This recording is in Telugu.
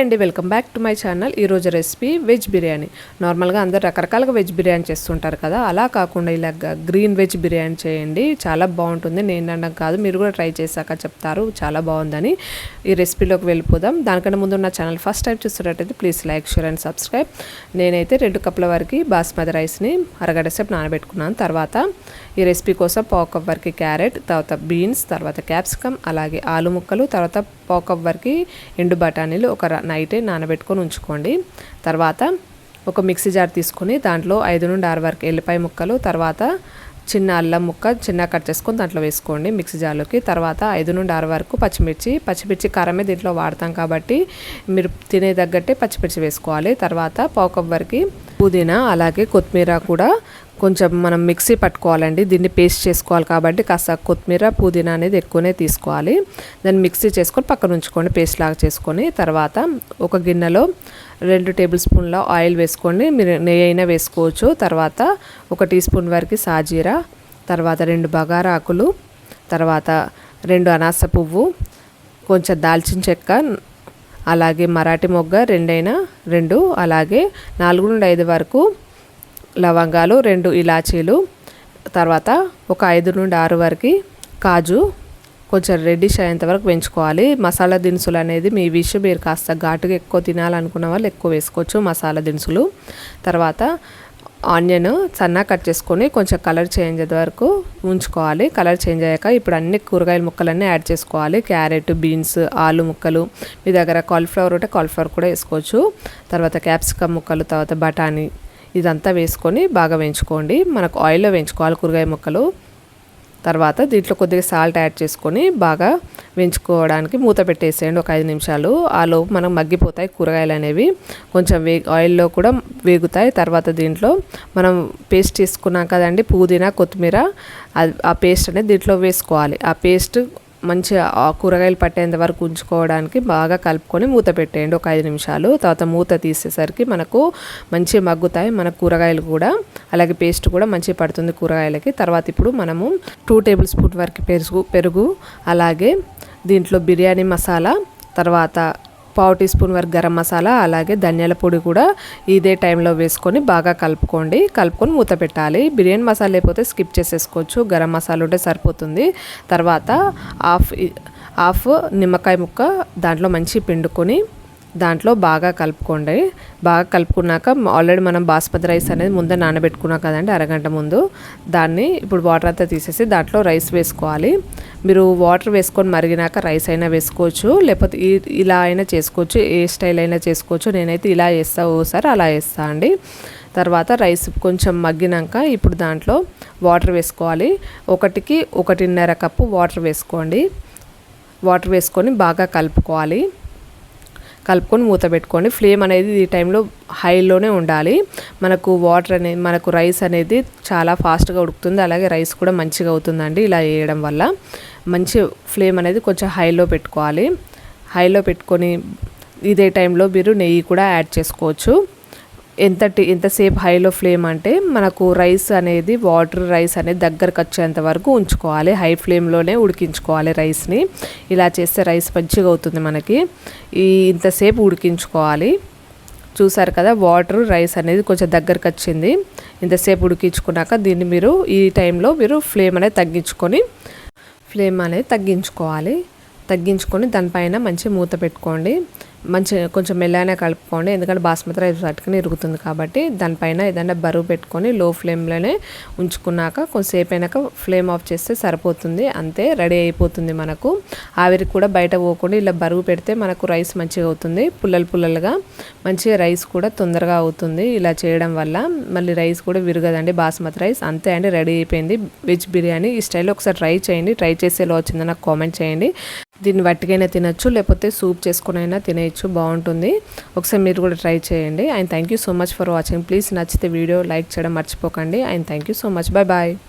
అండి welcome back to my channel. ఈరోజు రెసిపీ వెజ్ బిర్యానీ. నార్మల్గా అందరు రకరకాలుగా వెజ్ బిర్యానీ చేస్తుంటారు కదా అలా కాకుండా ఇలా గ్రీన్ వెజ్ బిర్యానీ చేయండి. చాలా బాగుంటుంది. నేను అనడం కాదు మీరు కూడా ట్రై చేశాక చెప్తారు. చాలా బాగుందని. ఈ రెసిపీలోకి వెళ్ళిపోదాం. దానికన్నా ముందు నా ఛానల్ ఫస్ట్ టైం చూస్తున్నట్టయితే please like share and subscribe. నేనైతే రెండు కప్పుల వరకు బాస్మతి రైస్ని అరగడసేపు సేపు నానబెట్టుకున్నాను. తర్వాత ఈ రెసిపీ కోసం పావు కప్ వరకు క్యారెట్ తర్వాత బీన్స్ తర్వాత క్యాప్సికమ్ అలాగే ఆలు ముక్కలు తర్వాత పావు కప్ వరకు ఎండు బఠానీలు ఒక నైటే నానబెట్టుకొని ఉంచుకోండి. తర్వాత ఒక మిక్సీ జార్ తీసుకొని దాంట్లో ఐదు నుండి ఆరు వరకు ఎల్లిపాయ ముక్కలు తర్వాత చిన్న అల్లం ముక్క చిన్న కట్ చేసుకొని దాంట్లో వేసుకోండి మిక్సీ జార్లోకి. తర్వాత ఐదు నుండి ఆరు వరకు పచ్చిమిర్చి పచ్చిమిర్చి కారమే దీంట్లో వాడతాం కాబట్టి మీరు తినే తగ్గట్టే పచ్చిమిర్చి వేసుకోవాలి. తర్వాత పావు కప్ వరకు పుదీనా అలాగే కొత్తిమీర కూడా కొంచెం మనం మిక్సీ పట్టుకోవాలండి. దీన్ని పేస్ట్ చేసుకోవాలి కాబట్టి కాస్త కొత్తిమీర పుదీనా అనేది ఎక్కువనే తీసుకోవాలి. దాన్ని మిక్సీ చేసుకొని పక్కన ఉంచుకోండి. పేస్ట్ లాగా చేసుకొని తర్వాత ఒక గిన్నెలో రెండు టేబుల్ స్పూన్ల ఆయిల్ వేసుకోండి. మీరు నెయ్యి అయినా వేసుకోవచ్చు. తర్వాత ఒక టీ స్పూన్ వరకు సాజీరా తర్వాత రెండు బగారా ఆకులు తర్వాత రెండు అనాస పువ్వు కొంచెం దాల్చిన చెక్క అలాగే మరాఠీ మొగ్గ రెండైనా రెండు అలాగే నాలుగు నుండి ఐదు వరకు లవంగాలు రెండు ఇలాచీలు తర్వాత ఒక ఐదు నుండి ఆరు వరకు కాజు కొంచెం రెడ్డిష్ అయ్యేంత వరకు పెంచుకోవాలి మసాలా దినుసులు అనేది మీ విష్ మీరు కాస్త ఘాటుగా ఎక్కువ తినాలనుకున్న వాళ్ళు ఎక్కువ వేసుకోవచ్చు మసాలా దినుసులు. తర్వాత ఆనియన్ సన్నా కట్ చేసుకొని కొంచెం కలర్ చేంజ్ అయ్యే వరకు ఉంచుకోవాలి. కలర్ చేంజ్ అయ్యాక ఇప్పుడు అన్ని కూరగాయల ముక్కలన్నీ యాడ్ చేసుకోవాలి. క్యారెట్ బీన్స్ ఆలు ముక్కలు మీ దగ్గర కాలీఫ్లవర్ ఉంటే కాలీఫ్లవర్ కూడా వేసుకోవచ్చు. తర్వాత క్యాప్సికమ్ ముక్కలు తర్వాత బఠానీ ఇదంతా వేసుకొని బాగా వేయించుకోండి. మనకు ఆయిల్లో వేయించుకోవాలి కూరగాయ ముక్కలు. తర్వాత దీంట్లో కొద్దిగా సాల్ట్ యాడ్ చేసుకొని బాగా వేయించుకోవడానికి మూత పెట్టేసేయండి ఒక ఐదు నిమిషాలు. ఆ లోపు మనం మగ్గిపోతాయి కూరగాయలు అనేవి. కొంచెం వే ఆయిల్లో కూడా వేగుతాయి. తర్వాత దీంట్లో మనం పేస్ట్ తీసుకున్నాం కదండి పుదీనా కొత్తిమీర ఆ పేస్ట్ అనేది దీంట్లో వేసుకోవాలి. ఆ పేస్ట్ మంచిగా కూరగాయలు పట్టేంత వరకు ఉంచుకోవడానికి బాగా కలుపుకొని మూత పెట్టేయండి. ఒక ఐదు నిమిషాలు. తర్వాత మూత తీసేసరికి మనకు మంచిగా మగ్గుతాయి. మన కూరగాయలు కూడా అలాగే పేస్ట్ కూడా మంచిగా పడుతుంది కూరగాయలకి. తర్వాత ఇప్పుడు మనము టూ టేబుల్ స్పూన్ వరకు పెరుగు పెరుగు అలాగే దీంట్లో బిర్యానీ మసాలా తర్వాత పావు టీ స్పూన్ వరకు గరం మసాలా అలాగే ధనియాల పొడి కూడా ఇదే టైంలో వేసుకొని బాగా కలుపుకోండి. కలుపుకొని మూత పెట్టాలి. బిర్యానీ మసాలా లేకపోతే స్కిప్ చేసేసుకోవచ్చు. గరం మసాలా ఉంటే సరిపోతుంది. తర్వాత హాఫ్ హాఫ్ నిమ్మకాయ ముక్క దాంట్లో మంచి పిండుకొని దాంట్లో బాగా కలుపుకోండి. బాగా కలుపుకున్నాక ఆల్రెడీ మనం బాస్మతి రైస్ అనేది ముందే నానబెట్టుకున్నాం కదండి అరగంట ముందు. దాన్ని ఇప్పుడు వాటర్ అంతా తీసేసి దాంట్లో రైస్ వేసుకోవాలి. మీరు వాటర్ వేసుకొని మరిగినాక రైస్ అయినా వేసుకోవచ్చు. లేకపోతే ఇలా అయినా చేసుకోవచ్చు. ఏ స్టైల్ అయినా చేసుకోవచ్చు. నేనైతే ఇలా వేస్తా ఓసారి అలా వేస్తా అండి. తర్వాత రైస్ కొంచెం మగ్గినాక ఇప్పుడు దాంట్లో వాటర్ వేసుకోవాలి. ఒకటికి ఒకటిన్నర కప్పు వాటర్ వేసుకోండి. వాటర్ వేసుకొని బాగా కలుపుకోవాలి. కలుపుకొని మూత పెట్టుకోండి. ఫ్లేమ్ అనేది ఈ టైంలో హైలోనే ఉండాలి. మనకు వాటర్ అనేది మనకు రైస్ అనేది చాలా ఫాస్ట్గా ఉడుకుతుంది. అలాగే రైస్ కూడా మంచిగా అవుతుందండి ఇలా వేయడం వల్ల. మంచి ఫ్లేమ్ అనేది కొంచెం హైలో పెట్టుకోవాలి. హైలో పెట్టుకొని ఇదే టైంలో మీరు నెయ్యి కూడా యాడ్ చేసుకోవచ్చు. ఎంత ఎంతసేపు హైలో ఫ్లేమ్ అంటే మనకు రైస్ అనేది వాటర్ రైస్ అనేది దగ్గరకు వచ్చేంత వరకు ఉంచుకోవాలి. హై ఫ్లేమ్లోనే ఉడికించుకోవాలి రైస్ని. ఇలా చేస్తే రైస్ మంచిగా అవుతుంది మనకి. ఈ ఇంతసేపు ఉడికించుకోవాలి. చూసారు కదా వాటర్ రైస్ అనేది కొంచెం దగ్గరకు వచ్చింది. ఇంతసేపు ఉడికించుకున్నాక దీన్ని మీరు ఈ టైంలో మీరు ఫ్లేమ్ అనేది తగ్గించుకొని ఫ్లేమ్ అనేది తగ్గించుకోవాలి. తగ్గించుకొని దానిపైన మంచి మూత పెట్టుకోండి. మంచి కొంచెం మెల్లగానే కలుపుకోండి. ఎందుకంటే బాస్మతి రైస్ పట్టుకుని ఇరుగుతుంది కాబట్టి దానిపైన ఏదైనా బరువు పెట్టుకొని లో ఫ్లేమ్లోనే ఉంచుకున్నాక కొంతసేపు అయినాక ఫ్లేమ్ ఆఫ్ చేస్తే సరిపోతుంది. అంతే రెడీ అయిపోతుంది మనకు. ఆవిరికి కూడా బయట పోకుండా ఇలా బరువు పెడితే మనకు రైస్ మంచిగా అవుతుంది. పుల్లలు పుల్లలుగా మంచిగా రైస్ కూడా తొందరగా అవుతుంది ఇలా చేయడం వల్ల. మళ్ళీ రైస్ కూడా విరగదండి బాస్మతి రైస్. అంతే అండి రెడీ అయిపోయింది. వెజ్ బిర్యానీ ఈ స్టైల్లో ఒకసారి ట్రై చేయండి. ట్రై చేసేలా వచ్చిందో నాకు కామెంట్ చేయండి. దీన్ని వట్టికైనా తినచ్చు లేకపోతే సూప్ చేసుకుని అయినా చేయొచ్చు బాగుంటుంది. ఒకసారి మీరు కూడా ట్రై చేయండి. And thank you so much for watching. Please నచ్చితే వీడియో లైక్ చేయడం మర్చిపోకండి. And thank you so much. Bye bye.